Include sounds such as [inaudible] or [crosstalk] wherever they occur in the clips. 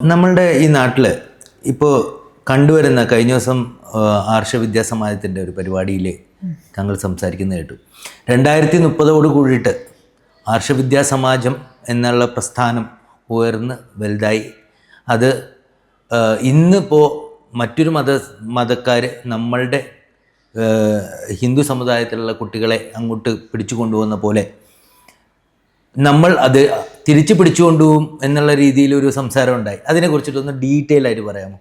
നമ്മളുടെ ഈ നാട്ടിൽ ഇപ്പോൾ കണ്ടുവരുന്ന കഴിഞ്ഞ ദിവസം ആർഷ വിദ്യാസമാജത്തിന്റെ ഒരു പരിപാടിയിൽ താങ്കൾ സംസാരിക്കുന്ന കേട്ടു. രണ്ടായിരത്തി മുപ്പതോട് കൂടിയിട്ട് ആർഷ വിദ്യാസമാജം എന്നുള്ള പ്രസ്ഥാനം ഉയർന്ന് വലുതായി. അത് ഇന്നിപ്പോൾ മറ്റൊരു മത മതക്കാർ നമ്മളുടെ ഹിന്ദു സമുദായത്തിലുള്ള കുട്ടികളെ അങ്ങോട്ട് പിടിച്ചു കൊണ്ടുപോകുന്ന പോലെ നമ്മൾ അത് തിരിച്ചു പിടിച്ചുകൊണ്ടുപോകും എന്നുള്ള രീതിയിൽ ഒരു സംസാരം ഉണ്ടായി അതിനെ കുറിച്ചിട്ടൊന്ന് ഡീറ്റെയിൽ ആയിട്ട് പറയാമോ?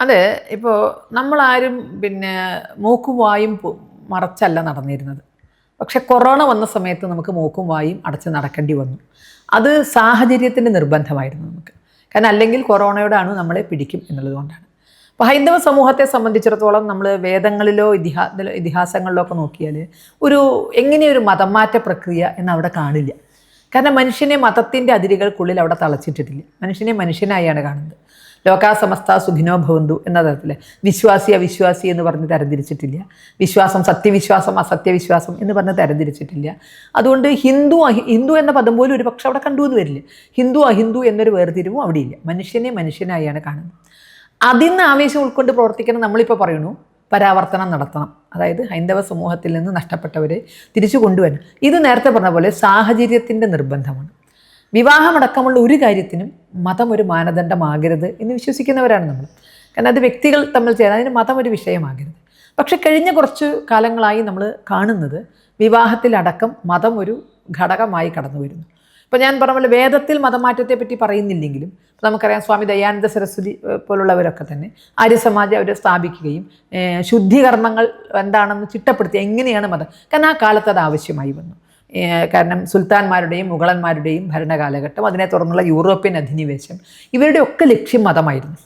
അതെ ഇപ്പോൾ നമ്മളാരും പിന്നെ മൂക്കും വായും മറച്ചല്ല നടന്നിരുന്നത്. പക്ഷെ കൊറോണ വന്ന സമയത്ത് നമുക്ക് മൂക്കും വായും അടച്ച് നടക്കേണ്ടി വന്നു. അത് സാഹചര്യത്തിന്റെ നിർബന്ധമായിരുന്നു നമുക്ക്. കാരണം അല്ലെങ്കിൽ കൊറോണയുടെ അണു നമ്മളെ പിടിക്കും എന്നുള്ളത് കൊണ്ടാണ്. അപ്പോൾ ഹൈന്ദവ സമൂഹത്തെ സംബന്ധിച്ചിടത്തോളം നമ്മൾ വേദങ്ങളിലോ ഇതിഹാ ഇതിഹാസങ്ങളിലോ ഒക്കെ നോക്കിയാൽ ഒരു എങ്ങനെയൊരു മതം മാറ്റ പ്രക്രിയ എന്ന് അവിടെ കാണില്ല. കാരണം മനുഷ്യനെ മതത്തിന്റെ അതിരുകൾക്കുള്ളിൽ അവിടെ തളച്ചിട്ടിട്ടില്ല. മനുഷ്യനെ മനുഷ്യനായാണ് കാണുന്നത്. ലോകാ സമസ്ത സുഖിനോ ഭവന്തു എന്ന തരത്തിൽ വിശ്വാസി അവിശ്വാസി എന്ന് പറഞ്ഞ് തരംതിരിച്ചിട്ടില്ല. വിശ്വാസം സത്യവിശ്വാസം അസത്യവിശ്വാസം എന്ന് പറഞ്ഞ് തരംതിരിച്ചിട്ടില്ല. അതുകൊണ്ട് ഹിന്ദു ഹിന്ദു എന്ന പദം പോലും ഒരു പക്ഷെ അവിടെ കണ്ടു എന്ന് വരില്ല. ഹിന്ദു അഹിന്ദു എന്നൊരു വേർതിരിവും അവിടെയില്ല മനുഷ്യനെ മനുഷ്യനായാണ് കാണുന്നത്. അതിൽ നിന്ന് ആവേശം ഉൾക്കൊണ്ട് പ്രവർത്തിക്കണം നമ്മളിപ്പോൾ പറയണു പരാവർത്തനം നടത്തണം. അതായത് ഹൈന്ദവ സമൂഹത്തിൽ നിന്ന് നഷ്ടപ്പെട്ടവരെ തിരിച്ചു കൊണ്ടുവരണം ഇത് നേരത്തെ പറഞ്ഞ പോലെ സാഹചര്യത്തിന്റെ നിർബന്ധമാണ്. വിവാഹമടക്കമുള്ള ഒരു കാര്യത്തിനും മതം ഒരു മാനദണ്ഡമാകരുത് എന്ന് വിശ്വസിക്കുന്നവരാണ് നമ്മൾ. കാരണം അത് വ്യക്തികൾ തമ്മിൽ ചേരാൻ അതിന് മതം ഒരു വിഷയമാകരുത്. പക്ഷേ കഴിഞ്ഞ കുറച്ച് കാലങ്ങളായി നമ്മൾ കാണുന്നത് വിവാഹത്തിലടക്കം മതം ഒരു ഘടകമായി കടന്നു വരുന്നു ഇപ്പോൾ ഞാൻ പറഞ്ഞ പോലെ വേദത്തിൽ മതമാറ്റത്തെ പറ്റി പറയുന്നില്ലെങ്കിലും ഇപ്പം നമുക്കറിയാം സ്വാമി ദയാനന്ദ സരസ്വതി പോലുള്ളവരൊക്കെ തന്നെ ആര്യസമാജം അവർ സ്ഥാപിക്കുകയും ശുദ്ധികർമ്മങ്ങൾ എന്താണെന്ന് ചിട്ടപ്പെടുത്തി എങ്ങനെയാണ് മതം? കാരണം ആ കാലത്ത് അത് ആവശ്യമായി വന്നു. കാരണം സുൽത്താൻമാരുടെയും മുഗളന്മാരുടെയും ഭരണകാലഘട്ടം അതിനെ തുടർന്നുള്ള യൂറോപ്യൻ അധിനിവേശം ഇവരുടെയൊക്കെ ലക്ഷ്യം മതമായിരുന്നു.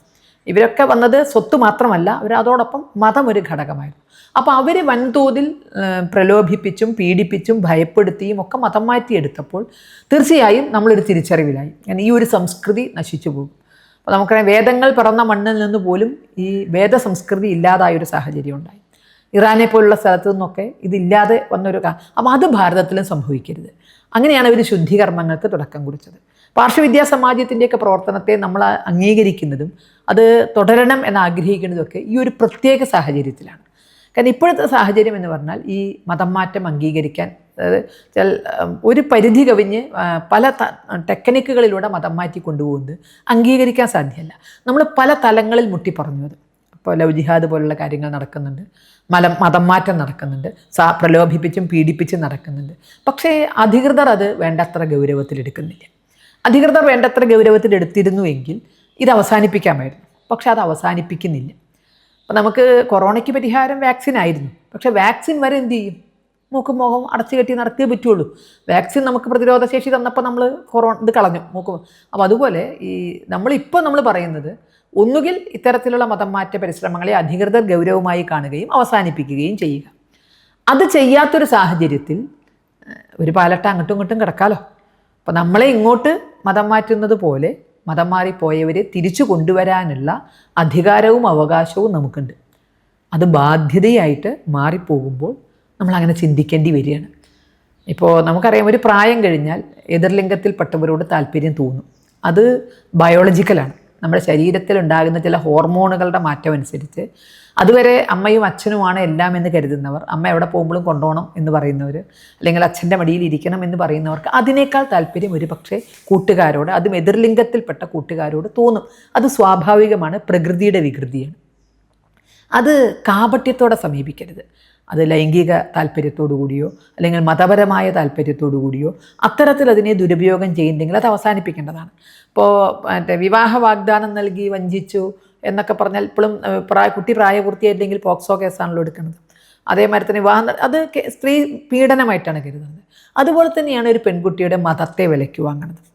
ഇവരൊക്കെ വന്നത് സ്വത്ത് മാത്രമല്ല അവർ അതോടൊപ്പം മതം ഒരു ഘടകമായിരുന്നു. അപ്പോൾ അവർ വൻതോതിൽ പ്രലോഭിപ്പിച്ചും പീഡിപ്പിച്ചും ഭയപ്പെടുത്തിയും ഒക്കെ മതം മാറ്റിയെടുത്തപ്പോൾ തീർച്ചയായും നമ്മളൊരു തിരിച്ചറിവിലായി. ഈ ഒരു സംസ്കൃതി നശിച്ചു പോകും. അപ്പോൾ നമുക്കറിയാം വേദങ്ങൾ പിറന്ന മണ്ണിൽ നിന്ന് പോലും ഈ വേദ സംസ്കൃതി ഇല്ലാതായ ഒരു സാഹചര്യം ഉണ്ടായി. ഇറാനെ പോലുള്ള സ്ഥലത്തു നിന്നൊക്കെ ഇതില്ലാതെ വന്നൊരു അപ്പോൾ അത് ഭാരതത്തിലും സംഭവിക്കരുത്. അങ്ങനെയാണ് അവർ ശുദ്ധികർമ്മങ്ങൾക്ക് തുടക്കം കുറിച്ചത്. പാർശ്വവിദ്യാ സമാജത്തിന്റെയൊക്കെ പ്രവർത്തനത്തെ നമ്മൾ അംഗീകരിക്കുന്നതും അത് തുടരണം എന്ന് ആഗ്രഹിക്കുന്നതൊക്കെ ഈ ഒരു പ്രത്യേക സാഹചര്യത്തിലാണ്. കാരണം ഇപ്പോഴത്തെ സാഹചര്യം എന്ന് പറഞ്ഞാൽ ഈ മതം മാറ്റം അംഗീകരിക്കാൻ ഒരു പരിധി കവിഞ്ഞ് പല ടെക്നിക്കുകളിലൂടെ മതം മാറ്റി കൊണ്ടുപോകുന്നത് അംഗീകരിക്കാൻ സാധ്യമല്ല. നമ്മൾ പല തലങ്ങളിൽ മുട്ടി പറഞ്ഞു അത്. ഇപ്പോൾ ലവ് ജിഹാദ് പോലുള്ള കാര്യങ്ങൾ നടക്കുന്നുണ്ട്. മലം മതം മാറ്റം നടക്കുന്നുണ്ട്. സാ പ്രലോഭിപ്പിച്ചും പീഡിപ്പിച്ചും നടക്കുന്നുണ്ട്. പക്ഷേ അധികൃതർ അത് വേണ്ടത്ര ഗൗരവത്തിലെടുക്കുന്നില്ല. അധികൃതർ വേണ്ടത്ര ഗൗരവത്തിൽ എടുത്തിരുന്നുവെങ്കിൽ ഇത് അവസാനിപ്പിക്കാമായിരുന്നു. പക്ഷെ അത് അവസാനിപ്പിക്കുന്നില്ല. അപ്പോൾ നമുക്ക് കൊറോണയ്ക്ക് പരിഹാരം വാക്സിൻ ആയിരുന്നു. പക്ഷേ വാക്സിൻ വരെ എന്ത് ചെയ്യും? മൂക്കും മുഖം അടച്ചു കെട്ടി നടത്തിയേ പറ്റുള്ളൂ. വാക്സിൻ നമുക്ക് പ്രതിരോധ ശേഷി തന്നപ്പോൾ നമ്മൾ കൊറോണ ഇത് കളഞ്ഞു മൂക്കും അപ്പോൾ അതുപോലെ ഈ നമ്മളിപ്പോൾ നമ്മൾ പറയുന്നത് ഒന്നുകിൽ ഇത്തരത്തിലുള്ള മതം മാറ്റ പരിശ്രമങ്ങളെ അധികൃതർ ഗൗരവമായി കാണുകയും അവസാനിപ്പിക്കുകയും ചെയ്യുക. അത് ചെയ്യാത്തൊരു സാഹചര്യത്തിൽ ഒരു പാലട്ട അങ്ങോട്ടും ഇങ്ങോട്ടും കിടക്കാലോ. അപ്പോൾ നമ്മളെ ഇങ്ങോട്ട് മതം മാറ്റുന്നത് പോലെ മതം മാറിപ്പോയവരെ തിരിച്ചു കൊണ്ടുവരാനുള്ള അധികാരവും അവകാശവും നമുക്കുണ്ട്. അത് ബാധ്യതയായിട്ട് മാറിപ്പോകുമ്പോൾ നമ്മൾ അങ്ങനെ ചിന്തിക്കേണ്ടി വരികയാണ്. ഇപ്പോൾ നമുക്കറിയാം ഒരു പ്രായം കഴിഞ്ഞാൽ എതിർലിംഗത്തിൽപ്പെട്ടവരോട് താല്പര്യം തോന്നും. അത് ബയോളജിക്കലാണ് നമ്മുടെ ശരീരത്തിൽ ഉണ്ടാകുന്ന ചില ഹോർമോണുകളുടെ മാറ്റം അനുസരിച്ച് അതുവരെ അമ്മയും അച്ഛനുമാണ് എല്ലാം എന്ന് കരുതുന്നവർ അമ്മ എവിടെ പോകുമ്പോഴും കൊണ്ടുപോകണം എന്ന് പറയുന്നവർ അല്ലെങ്കിൽ അച്ഛന്റെ മടിയിൽ ഇരിക്കണം എന്ന് പറയുന്നവർക്ക് അതിനേക്കാൾ താല്പര്യം ഒരു പക്ഷേ കൂട്ടുകാരോട് അതും എതിർലിംഗത്തിൽപ്പെട്ട കൂട്ടുകാരോട് തോന്നും. അത് സ്വാഭാവികമാണ് പ്രകൃതിയുടെ വികൃതിയാണ്. അത് കാപട്യത്തോടെ സമീപിക്കരുത്. അത് ലൈംഗിക താല്പര്യത്തോടു കൂടിയോ അല്ലെങ്കിൽ മതപരമായ താല്പര്യത്തോടു കൂടിയോ അത്തരത്തിൽ അതിനെ ദുരുപയോഗം ചെയ്യുന്നെങ്കിൽ അത് അവസാനിപ്പിക്കേണ്ടതാണ്. ഇപ്പോൾ മറ്റേ വിവാഹ വാഗ്ദാനം നൽകി വഞ്ചിച്ചു എന്നൊക്കെ പറഞ്ഞാൽ ഇപ്പോഴും പ്രായ കുട്ടി പ്രായപൂർത്തിയായില്ലെങ്കിൽ പോക്സോ കേസാണല്ലോ എടുക്കുന്നത്. അതേമാതിരി തന്നെ വിവാഹം അത് സ്ത്രീ പീഡനമായിട്ടാണ് കരുതുന്നത്. അതുപോലെ തന്നെയാണ് ഒരു പെൺകുട്ടിയുടെ മതത്തെ വിലയ്ക്ക് വാങ്ങുന്നത്.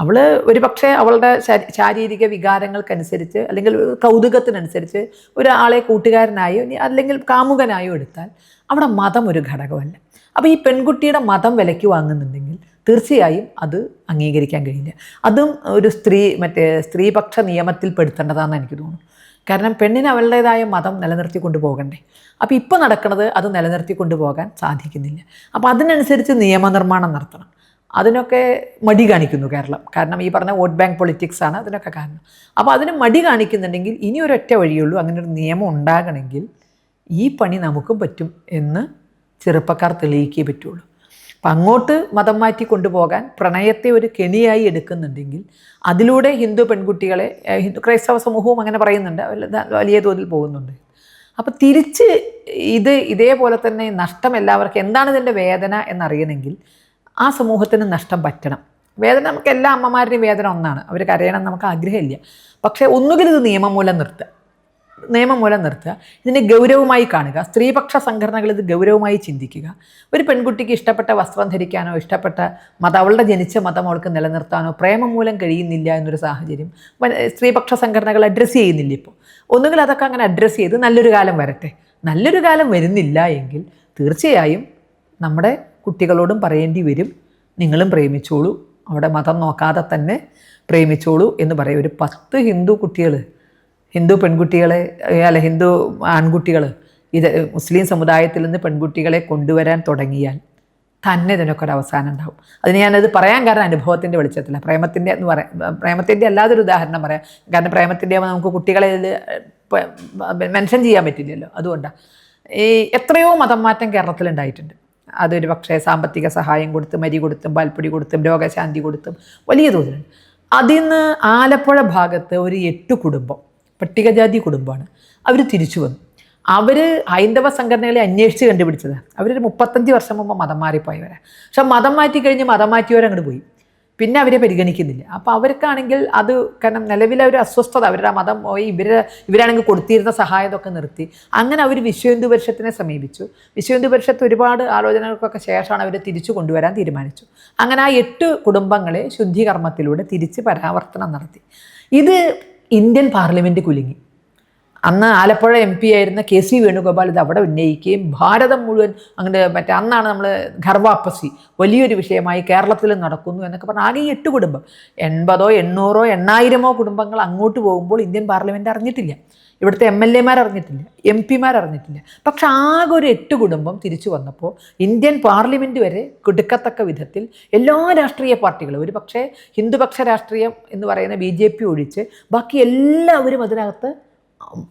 അവൾ ഒരു പക്ഷേ അവളുടെ ശാരീരിക വികാരങ്ങൾക്കനുസരിച്ച് അല്ലെങ്കിൽ കൗതുകത്തിനനുസരിച്ച് ഒരാളെ കൂട്ടുകാരനായോ അല്ലെങ്കിൽ കാമുകനായോ എടുത്താൽ അവിടെ മതം ഒരു ഘടകമല്ല. അപ്പോൾ ഈ പെൺകുട്ടിയുടെ മതം വിലയ്ക്ക് വാങ്ങുന്നുണ്ടെങ്കിൽ തീർച്ചയായും അത് അംഗീകരിക്കാൻ കഴിയില്ല. അതും ഒരു സ്ത്രീ മറ്റേ സ്ത്രീപക്ഷ നിയമത്തിൽ പെടുത്തേണ്ടതാണെന്ന് എനിക്ക് തോന്നുന്നു. കാരണം പെണ്ണിന് അവളുടേതായ മതം നിലനിർത്തി കൊണ്ടുപോകണ്ടേ അപ്പോൾ ഇപ്പോൾ നടക്കുന്നത് അത് നിലനിർത്തി കൊണ്ടുപോകാൻ സാധിക്കുന്നില്ല. അപ്പോൾ അതിനനുസരിച്ച് നിയമനിർമ്മാണം നടത്തണം. അതിനൊക്കെ മടി കാണിക്കുന്നു കേരളം. കാരണം ഈ പറഞ്ഞ വോട്ട് ബാങ്ക് പൊളിറ്റിക്സ് ആണ് അതിനൊക്കെ കാരണം. അപ്പോൾ അതിന് മടി കാണിക്കുന്നുണ്ടെങ്കിൽ ഇനി ഒരൊറ്റ വഴിയുള്ളൂ അങ്ങനെ ഒരു നിയമം ഉണ്ടാകണമെങ്കിൽ ഈ പണി നമുക്കും പറ്റും എന്ന് ചെറുപ്പക്കാർ തെളിയിക്കേ പറ്റുള്ളൂ. അപ്പം അങ്ങോട്ട് മതം മാറ്റി കൊണ്ടുപോകാൻ പ്രണയത്തെ ഒരു കെണിയായി എടുക്കുന്നുണ്ടെങ്കിൽ അതിലൂടെ ഹിന്ദു പെൺകുട്ടികളെ ഹിന്ദു ക്രൈസ്തവ സമൂഹവും അങ്ങനെ പറയുന്നുണ്ട്. വലിയ തോതിൽ പോകുന്നുണ്ട്. അപ്പം തിരിച്ച് ഇത് ഇതേപോലെ തന്നെ നഷ്ടം എല്ലാവർക്കും എന്താണ് ഇതിന്റെ വേദന എന്നറിയണമെങ്കിൽ ആ സമൂഹത്തിന് നഷ്ടം പറ്റണം. വേദന നമുക്ക് എല്ലാ അമ്മമാരുടെയും വേദന ഒന്നാണ്. അവർ കരയണം നമുക്ക് ആഗ്രഹമില്ല. പക്ഷേ ഒന്നുകിൽ ഇത് നിയമം മൂലം നിർത്തുക. നിയമം മൂലം നിർത്തുക. ഇതിനെ ഗൗരവമായി കാണുക. സ്ത്രീപക്ഷ സംഘടനകൾ ഇത് ഗൗരവമായി ചിന്തിക്കുക. ഒരു പെൺകുട്ടിക്ക് ഇഷ്ടപ്പെട്ട വസ്ത്രം ധരിക്കാനോ ഇഷ്ടപ്പെട്ട മതം അവളുടെ ജനിച്ച മതം അവൾക്ക് നിലനിർത്താനോ പ്രേമം മൂലം കഴിയുന്നില്ല എന്നൊരു സാഹചര്യം സ്ത്രീപക്ഷ സംഘടനകൾ അഡ്രസ്സ് ചെയ്യുന്നില്ല ഇപ്പോൾ. ഒന്നുകിൽ അതൊക്കെ അങ്ങനെ അഡ്രസ്സ് ചെയ്ത് നല്ലൊരു കാലം വരട്ടെ. നല്ലൊരു കാലം വരുന്നില്ല എങ്കിൽ തീർച്ചയായും നമ്മുടെ കുട്ടികളോടും പറയേണ്ടി വരും. നിങ്ങളും പ്രേമിച്ചോളൂ. അവിടെ മതം നോക്കാതെ തന്നെ പ്രേമിച്ചോളൂ എന്ന് പറയും. ഒരു പത്ത് ഹിന്ദു കുട്ടികൾ ഹിന്ദു പെൺകുട്ടികളെ അല്ല ഹിന്ദു ആൺകുട്ടികൾ ഇത് മുസ്ലിം സമുദായത്തിൽ നിന്ന് പെൺകുട്ടികളെ കൊണ്ടുവരാൻ തുടങ്ങിയാൽ തന്നെ ഇതിനൊക്കെ ഒരു അവസാനം ഉണ്ടാവും. അതിന് ഞാനത് പറയാൻ കാരണം അനുഭവത്തിന്റെ വെളിച്ചത്തില്ല പ്രേമത്തിന്റെ എന്ന് പറയാം പ്രേമത്തിന്റെ അല്ലാതൊരു ഉദാഹരണം പറയാം. കാരണം പ്രേമത്തിന്റെ ആവുമ്പോൾ നമുക്ക് കുട്ടികളെ ഇത് മെൻഷൻ ചെയ്യാൻ പറ്റില്ലല്ലോ. അതുകൊണ്ടാണ് ഈ എത്രയോ മതം മാറ്റം കേരളത്തിലുണ്ടായിട്ടുണ്ട്. അതൊരു പക്ഷേ സാമ്പത്തിക സഹായം കൊടുത്തും അരി കൊടുത്തും പാൽപ്പൊടി കൊടുത്തും രോഗശാന്തി കൊടുത്തും വലിയ തോതിലുണ്ട്. അതിൽ നിന്ന് ആലപ്പുഴ ഭാഗത്ത് ഒരു എട്ട് കുടുംബം പട്ടികജാതി കുടുംബമാണ്. അവർ തിരിച്ചു വന്നു. അവർ ഹൈന്ദവ സംഘടനകളെ അന്വേഷിച്ച് കണ്ടുപിടിച്ചത്. അവരൊരു മുപ്പത്തഞ്ച് വർഷം മുമ്പ് മതം മാറിപ്പോയവരാണ് പക്ഷെ മതം മാറ്റി കഴിഞ്ഞ് മതം മാറ്റിയവരങ്ങോട്ട് പോയി. പിന്നെ അവരെ പരിഗണിക്കുന്നില്ല. അപ്പോൾ അവർക്കാണെങ്കിൽ അത് കാരണം നിലവിലെ ഒരു അസ്വസ്ഥത അവരുടെ മതം പോയി ഇവർ ഇവരാണെങ്കിൽ കൊടുത്തിരുന്ന സഹായതൊക്കെ നിർത്തി. അങ്ങനെ അവർ വിശ്വഹിന്ദു പരിഷത്തിനെ സമീപിച്ചു. വിശ്വഹിന്ദു പരിഷത്ത് ഒരുപാട് ആലോചനകൾക്കൊക്കെ ശേഷമാണ് അവരെ തിരിച്ചു കൊണ്ടുവരാൻ തീരുമാനിച്ചു. അങ്ങനെ ആ എട്ട് കുടുംബങ്ങളെ ശുദ്ധീകർമ്മത്തിലൂടെ തിരിച്ച് പരാവർത്തനം നടത്തി. ഇത് ഇന്ത്യൻ പാർലമെന്റ് കുലുങ്ങി. അന്ന് ആലപ്പുഴ എം പി ആയിരുന്ന കെ സി വേണുഗോപാൽ ഇത് അവിടെ ഉന്നയിക്കുകയും ഭാരതം മുഴുവൻ അങ്ങനെ മറ്റേ അന്നാണ് നമ്മൾ ഘർവാപ്പസി വലിയൊരു വിഷയമായി കേരളത്തിൽ നടക്കുന്നു എന്നൊക്കെ പറഞ്ഞാൽ ആകെ എട്ട് കുടുംബം. എൺപതോ എണ്ണൂറോ എണ്ണായിരമോ കുടുംബങ്ങൾ അങ്ങോട്ട് പോകുമ്പോൾ ഇന്ത്യൻ പാർലമെന്റ് അറിഞ്ഞിട്ടില്ല. ഇവിടുത്തെ എം എൽ എമാർ അറിഞ്ഞിട്ടില്ല. എം പിമാർ അറിഞ്ഞിട്ടില്ല. പക്ഷെ ആകെ ഒരു എട്ട് കുടുംബം തിരിച്ചു വന്നപ്പോൾ ഇന്ത്യൻ പാർലമെന്റ് വരെ കിടുക്കത്തക്ക വിധത്തിൽ എല്ലാ രാഷ്ട്രീയ പാർട്ടികളും ഒരു പക്ഷേ ഹിന്ദുപക്ഷ രാഷ്ട്രീയം എന്ന് പറയുന്ന ബി ജെ പി ഒഴിച്ച് ബാക്കി എല്ലാവരും അതിനകത്ത്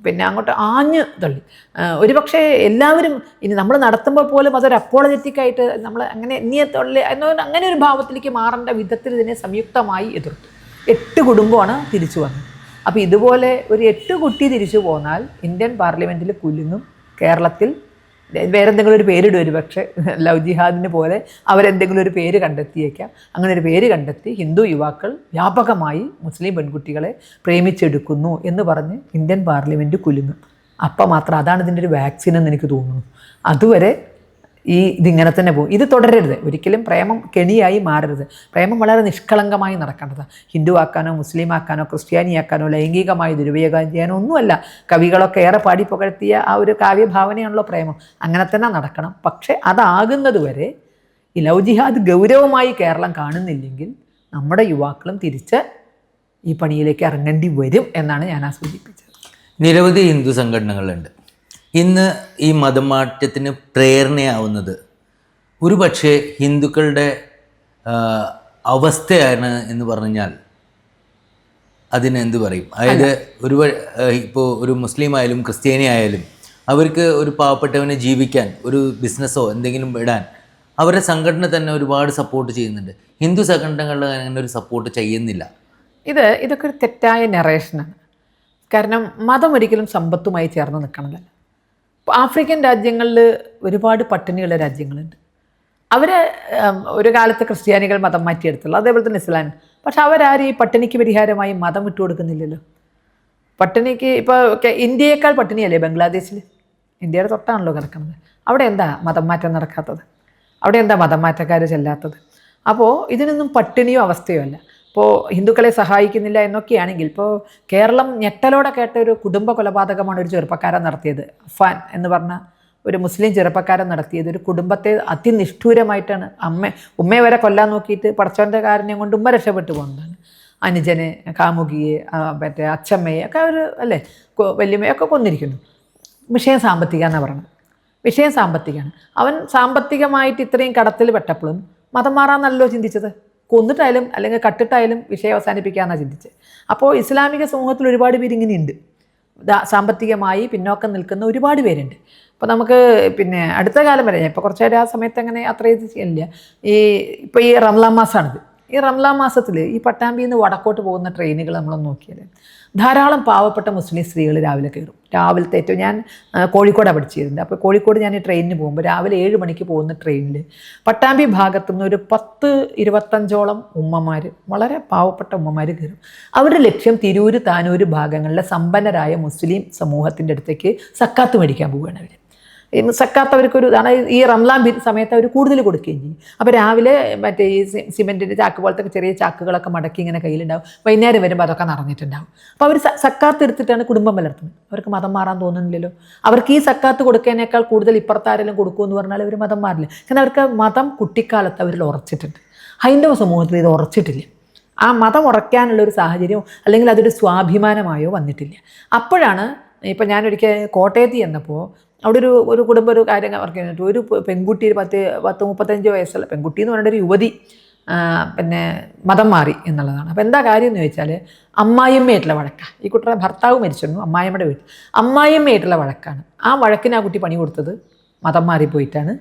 പിന്നെ അങ്ങോട്ട് ആഞ്ഞ് തള്ളി. ആ, ഒരു പക്ഷേ എല്ലാവരും ഇനി നമ്മൾ നടത്തുമ്പോൾ പോലും അതൊരു അപ്പോളജറ്റിക്കായിട്ട് നമ്മൾ അങ്ങനെ നീയെ തള്ളി എന്നോ അങ്ങനെ ഒരു ഭാവത്തിലേക്ക് മാറേണ്ട വിധത്തിൽ ഇതിനെ സംയുക്തമായി എതിർത്തു എട്ട് കുടുംബമാണ് തിരിച്ചു വന്നത്. അപ്പോൾ ഇതുപോലെ ഒരു എട്ട് കുട്ടി തിരിച്ചു പോന്നാൽ ഇന്ത്യൻ പാർലമെന്റിൽ കുലുങ്ങും കേരളത്തിൽ വേറെ എന്തെങ്കിലും ഒരു പേരിടും ഒരു പക്ഷേ? [laughs] ലവ് ജിഹാദിന് പോലെ അവരെന്തെങ്കിലും ഒരു പേര് കണ്ടെത്തിയേക്കാം. അങ്ങനെ ഒരു പേര് കണ്ടെത്തി ഹിന്ദു യുവാക്കൾ വ്യാപകമായി മുസ്ലിം പെൺകുട്ടികളെ പ്രേമിച്ചെടുക്കുന്നു എന്ന് പറഞ്ഞ് ഇന്ത്യൻ പാർലമെന്റ് കുലുങ്ങും. അപ്പം മാത്രം അതാണ് ഇതിന്റെ ഒരു വാക്സിൻ എന്ന് എനിക്ക് തോന്നുന്നു. അതുവരെ ഈ ഇതിങ്ങനെ തന്നെ പോകും. ഇത് തുടരരുത്. ഒരിക്കലും പ്രേമം കെണിയായി മാറരുത്. പ്രേമം വളരെ നിഷ്കളങ്കമായി നടക്കേണ്ടതാണ് ഹിന്ദു ആക്കാനോ മുസ്ലിം ആക്കാനോ ക്രിസ്ത്യാനിയാക്കാനോ ലൈംഗികമായി ദുരുപയോഗം ചെയ്യാനോ ഒന്നുമല്ല. കവികളൊക്കെ ഏറെ പാടി പുകഴ്ത്തിയ ആ ഒരു കാവ്യഭാവനയാണല്ലോ പ്രേമം. അങ്ങനെ തന്നെ നടക്കണം. പക്ഷേ അതാകുന്നത് വരെ ഈ ലവ് ജിഹാദ് ഗൗരവമായി കേരളം കാണുന്നില്ലെങ്കിൽ നമ്മുടെ യുവാക്കളും തിരിച്ച് ഈ പണിയിലേക്ക് ഇറങ്ങേണ്ടി വരും എന്നാണ് ഞാൻ ആ സൂചിപ്പിച്ചത് നിരവധി ഹിന്ദു സംഘടനകളുണ്ട്. ഇന്ന് ഈ മതമാറ്റത്തിന് പ്രേരണയാവുന്നത് ഒരു പക്ഷേ ഹിന്ദുക്കളുടെ അവസ്ഥയാണ് എന്ന് പറഞ്ഞാൽ അതിന് എന്ത് പറയും? അതായത് ഒരു ഇപ്പോൾ ഒരു മുസ്ലിം ആയാലും ക്രിസ്ത്യാനി ആയാലും അവർക്ക് ഒരു പാവപ്പെട്ടവനെ ജീവിക്കാൻ ഒരു ബിസിനസ്സോ എന്തെങ്കിലും ഇടാൻ അവരുടെ സംഘടന തന്നെ ഒരുപാട് സപ്പോർട്ട് ചെയ്യുന്നുണ്ട്. ഹിന്ദു സംഘടനകൾ അങ്ങനെ ഒരു സപ്പോർട്ട് ചെയ്യുന്നില്ല. ഇത് ഇതൊക്കെ ഒരു തെറ്റായ നറേഷനാണ് കാരണം മതം ഒരിക്കലും സമ്പത്തുമായി ചേർന്ന് നിൽക്കണമല്ല ആഫ്രിക്കൻ രാജ്യങ്ങളിൽ ഒരുപാട് പട്ടിണിയുള്ള രാജ്യങ്ങളുണ്ട്. അവർ ഒരു കാലത്ത് ക്രിസ്ത്യാനികൾ മതം മാറ്റിയെടുത്തുള്ളൂ. അതേപോലെ തന്നെ ഇസ്ലാം. പക്ഷെ അവരാരും ഈ പട്ടിണിക്ക് പരിഹാരമായി മതം വിട്ടു കൊടുക്കുന്നില്ലല്ലോ. പട്ടിണിക്ക് ഇപ്പോൾ ഇന്ത്യയേക്കാൾ പട്ടിണിയല്ലേ ബംഗ്ലാദേശിൽ ഇന്ത്യയുടെ തൊട്ടാണല്ലോ കിടക്കുന്നത്. അവിടെ എന്താ മതം മാറ്റം നടക്കാത്തത്? അവിടെ എന്താ മതം മാറ്റക്കാർ ചെല്ലാത്തത്? അപ്പോൾ ഇതിനൊന്നും പട്ടിണിയോ അവസ്ഥയോ അല്ല. ഇപ്പോൾ ഹിന്ദുക്കളെ സഹായിക്കുന്നില്ല എന്നൊക്കെയാണെങ്കിൽ ഇപ്പോൾ കേരളം ഞെട്ടലോടെ കേട്ട ഒരു കുടുംബ കൊലപാതകമാണ് ഒരു ചെറുപ്പക്കാരൻ നടത്തിയത് അഫാൻ എന്ന് പറഞ്ഞ ഒരു മുസ്ലിം ചെറുപ്പക്കാരൻ നടത്തിയത്. ഒരു കുടുംബത്തെ അതിനിഷ്ഠൂരമായിട്ടാണ് അമ്മ ഉമ്മയെ വരെ കൊല്ലാൻ നോക്കിയിട്ട് പടച്ചവന്റെ കാരുണ്യം കൊണ്ട് ഉമ്മ രക്ഷപ്പെട്ടു പോകുന്നതാണ്. അനുജനെ കാമുകിയെ മറ്റേ അച്ഛമ്മയെ ഒക്കെ ഒരു അല്ലേ വല്യമ്മയെ വല്യമ്മയൊക്കെ കൊന്നിരിക്കുന്നു. വിഷയം സാമ്പത്തിക എന്നാണ് പറയുന്നത് വിഷയം സാമ്പത്തികമാണ്. അവൻ സാമ്പത്തികമായിട്ട് ഇത്രയും കടത്തിൽ പെട്ടപ്പോഴും മതം മാറാന്നല്ലോ ചിന്തിച്ചത്? കൊന്നിട്ടായാലും അല്ലെങ്കിൽ കട്ടിട്ടായാലും വിഷയം അവസാനിപ്പിക്കാമെന്നാണ് ചിന്തിച്ചത് അപ്പോൾ ഇസ്ലാമിക സമൂഹത്തിൽ ഒരുപാട് പേര് ഇങ്ങനെയുണ്ട് സാമ്പത്തികമായി പിന്നോക്കം നിൽക്കുന്ന ഒരുപാട് പേരുണ്ട്. അപ്പോൾ നമുക്ക് പിന്നെ അടുത്ത കാലം വരെ ഇപ്പോൾ കുറച്ചേരം ആ സമയത്ത് അങ്ങനെ അത്ര ഇത് ചെയ്യില്ല ഈ ഇപ്പോൾ ഈ റംലാം മാസമാണിത് ഈ റംലാ മാസത്തിൽ ഈ പട്ടാമ്പിയിൽ നിന്ന് വടക്കോട്ട് പോകുന്ന ട്രെയിനുകൾ നമ്മളൊന്ന് നോക്കിയാൽ ധാരാളം പാവപ്പെട്ട മുസ്ലിം സ്ത്രീകൾ രാവിലെ കയറും. രാവിലത്തെ ഏറ്റവും ഞാൻ കോഴിക്കോട് കോഴിക്കോടാണ് പഠിച്ചിരുന്നത്. അപ്പോൾ കോഴിക്കോട് ഞാൻ ഈ ട്രെയിനിന് പോകുമ്പോൾ രാവിലെ ഏഴ് മണിക്ക് പോകുന്ന ട്രെയിനിൽ പട്ടാമ്പി ഭാഗത്തു നിന്ന് ഒരു പത്ത് ഇരുപത്തഞ്ചോളം ഉമ്മമാർ വളരെ പാവപ്പെട്ട ഉമ്മമാർ കയറും. അവരുടെ ലക്ഷ്യം തിരൂര് താനൂര് ഭാഗങ്ങളിലെ സമ്പന്നരായ മുസ്ലിം സമൂഹത്തിന്റെ അടുത്തേക്ക് സക്കാത്ത് മേടിക്കാൻ പോവുകയാണ് അവർ സക്കാത്ത് അവർക്കൊരു ഇതാണ് ഈ റംലാൻ സമയത്ത് അവർ കൂടുതൽ കൊടുക്കുകയും ചെയ്യും. അപ്പോൾ രാവിലെ മറ്റേ ഈ സിമെന്റിന്റെ ചാക്ക് പോലത്തെ ചെറിയ ചാക്കുകളൊക്കെ മടക്കി ഇങ്ങനെ കയ്യിലുണ്ടാവും. വൈകുന്നേരം വരുമ്പോൾ അതൊക്കെ നടന്നിട്ടുണ്ടാവും അപ്പോൾ അവർ സക്കാത്ത് എടുത്തിട്ടാണ് കുടുംബം വളർത്തുന്നത് അവർക്ക് മതം മാറാൻ തോന്നുന്നില്ലല്ലോ. അവർക്ക് ഈ സക്കാത്ത് കൊടുക്കുന്നതിനേക്കാൾ കൂടുതൽ ഇപ്പുറത്താരെല്ലാം കൊടുക്കുമെന്ന് പറഞ്ഞാൽ അവർ മതം മാറില്ല. കാരണം അവർക്ക് മതം കുട്ടിക്കാലത്ത് അവരിൽ ഉറച്ചിട്ടുണ്ട്. ഹൈന്ദവ സമൂഹത്തിൽ ഇത് ഉറച്ചിട്ടില്ല. ആ മതം ഉറയ്ക്കാനുള്ള ഒരു സാഹചര്യമോ അല്ലെങ്കിൽ അതൊരു സ്വാഭിമാനമായോ വന്നിട്ടില്ല. അപ്പോഴാണ് ഇപ്പം ഞാനൊരിക്കൽ കോട്ടയത്ത് ചെന്നപ്പോൾ അവിടെ ഒരു ഒരു കുടുംബം ഒരു കാര്യം വർക്ക് ചെയ്യുന്നുണ്ട്. ഒരു പെൺകുട്ടി ഒരു പത്ത് പത്ത് മുപ്പത്തഞ്ച് വയസ്സുള്ള പെൺകുട്ടി എന്ന് പറഞ്ഞിട്ട് ഒരു യുവതി പിന്നെ മതം മാറി എന്നുള്ളതാണ്. അപ്പോൾ എന്താ കാര്യം എന്ന് ചോദിച്ചാൽ അമ്മായിയമ്മയായിട്ടുള്ള വഴക്കാണ് ഈ കുട്ടിയുടെ ഭർത്താവ് മരിച്ചിരുന്നു അമ്മായിയമ്മയുടെ വീട്ടിൽ. അമ്മായിയമ്മയായിട്ടുള്ള വഴക്കാണ്. ആ വഴക്കിന് ആ കുട്ടി പണി കൊടുത്തത് മതം മാറിപ്പോയിട്ടാണ്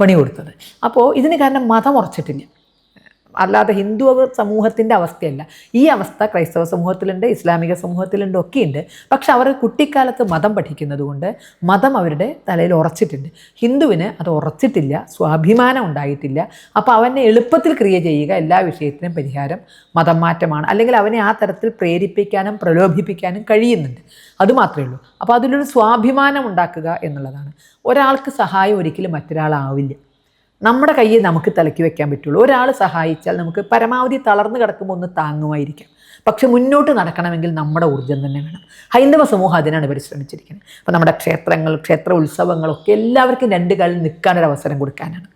പണി കൊടുത്തത്. അപ്പോൾ ഇതിന് കാരണം മതം ഉറച്ചിട്ടില്ല. അല്ലാതെ ഹിന്ദു സമൂഹത്തിന്റെ അവസ്ഥയല്ല. ഈ അവസ്ഥ ക്രൈസ്തവ സമൂഹത്തിലുണ്ട് ഇസ്ലാമിക സമൂഹത്തിലുണ്ട് ഒക്കെയുണ്ട്. പക്ഷെ അവർ കുട്ടിക്കാലത്ത് മതം പഠിക്കുന്നത് കൊണ്ട് മതം അവരുടെ തലയിൽ ഉറച്ചിട്ടുണ്ട്. ഹിന്ദുവിന് അത് ഉറച്ചിട്ടില്ല സ്വാഭിമാനം ഉണ്ടായിട്ടില്ല. അപ്പോൾ അവനെ എളുപ്പത്തിൽ ക്രിയ ചെയ്യുക എല്ലാ വിഷയത്തിനും പരിഹാരം മതം മാറ്റമാണ്. അല്ലെങ്കിൽ അവനെ ആ തരത്തിൽ പ്രേരിപ്പിക്കാനും പ്രലോഭിപ്പിക്കാനും കഴിയുന്നുണ്ട്. അതുമാത്രമേ ഉള്ളൂ. അപ്പോൾ അതിലൊരു സ്വാഭിമാനം ഉണ്ടാക്കുക എന്നുള്ളതാണ്. ഒരാൾക്ക് സഹായം ഒരിക്കലും മറ്റൊരാളാവില്ല. നമ്മുടെ കയ്യിൽ നമുക്ക് തലക്കി വെക്കാൻ പറ്റുള്ളൂ. ഒരാൾ സഹായിച്ചാൽ നമുക്ക് പരമാവധി തളർന്നു കിടക്കുമ്പോൾ ഒന്ന് താങ്ങുമായിരിക്കാം. പക്ഷെ മുന്നോട്ട് നടക്കണമെങ്കിൽ നമ്മുടെ ഊർജം തന്നെ വേണം. ഹൈന്ദവ സമൂഹം അതിനാണ് പരിശ്രമിച്ചിരിക്കുന്നത്. അപ്പോൾ നമ്മുടെ ക്ഷേത്രങ്ങൾ ക്ഷേത്ര ഉത്സവങ്ങളൊക്കെ എല്ലാവർക്കും രണ്ട് കാലിൽ നിൽക്കാനൊരു അവസരം കൊടുക്കാനാണ്.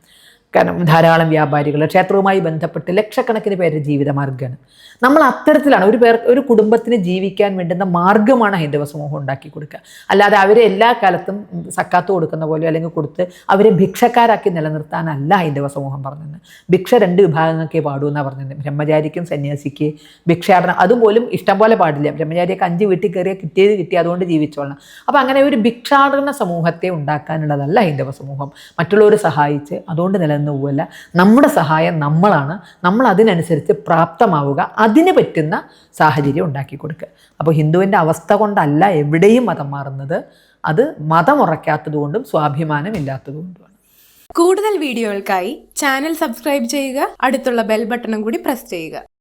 കാരണം ധാരാളം വ്യാപാരികൾ ക്ഷേത്രവുമായി ബന്ധപ്പെട്ട് ലക്ഷക്കണക്കിന് പേരുടെ ജീവിതമാർഗമാണ്. നമ്മൾ അത്തരത്തിലാണ് ഒരു പേർ ഒരു കുടുംബത്തിന് ജീവിക്കാൻ വേണ്ടുന്ന മാർഗമാണ് ഹൈന്ദവ സമൂഹം ഉണ്ടാക്കി കൊടുക്കുക. അല്ലാതെ അവരെ എല്ലാ കാലത്തും സക്കാത്ത് കൊടുക്കുന്ന പോലെ അല്ലെങ്കിൽ കൊടുത്ത് അവരെ ഭിക്ഷക്കാരാക്കി നിലനിർത്താനല്ല ഹൈന്ദവ സമൂഹം പറഞ്ഞത്. ഭിക്ഷ രണ്ട് വിഭാഗങ്ങൾക്കേ പാടൂ എന്നാണ് പറഞ്ഞത്. ബ്രഹ്മചാരിക്കും സന്യാസിക്ക് ഭിക്ഷാടനം അതുപോലും ഇഷ്ടം പോലെ പാടില്ല. ബ്രഹ്മചാരിയൊക്കെ അഞ്ച് വീട്ടിൽ കയറിയ കിട്ടിയത് കിട്ടി അതുകൊണ്ട് ജീവിച്ചോളണം. അപ്പോൾ അങ്ങനെ ഒരു ഭിക്ഷാടന സമൂഹത്തെ ഉണ്ടാക്കാനുള്ളതല്ല ഹൈന്ദവ സമൂഹം. മറ്റുള്ളവർ സഹായിച്ച് അതുകൊണ്ട് നിലനിന്ന് നമ്മുടെ സഹായം നമ്മളാണ്. നമ്മൾ അതിനനുസരിച്ച് പ്രാപ്തമാവുക. അതിന് പറ്റുന്ന സാഹചര്യം ഉണ്ടാക്കി കൊടുക്കുക. അപ്പോൾ ഹിന്ദുവിന്റെ അവസ്ഥ കൊണ്ടല്ല എവിടെയും മതം മാറുന്നത്. അത് മതം ഉറയ്ക്കാത്തതുകൊണ്ടും സ്വാഭിമാനം ഇല്ലാത്തതുകൊണ്ടുമാണ് കൂടുതൽ വീഡിയോകൾക്കായി ചാനൽ സബ്സ്ക്രൈബ് ചെയ്യുക. അടുത്തുള്ള ബെൽ ബട്ടണും കൂടി പ്രസ് ചെയ്യുക.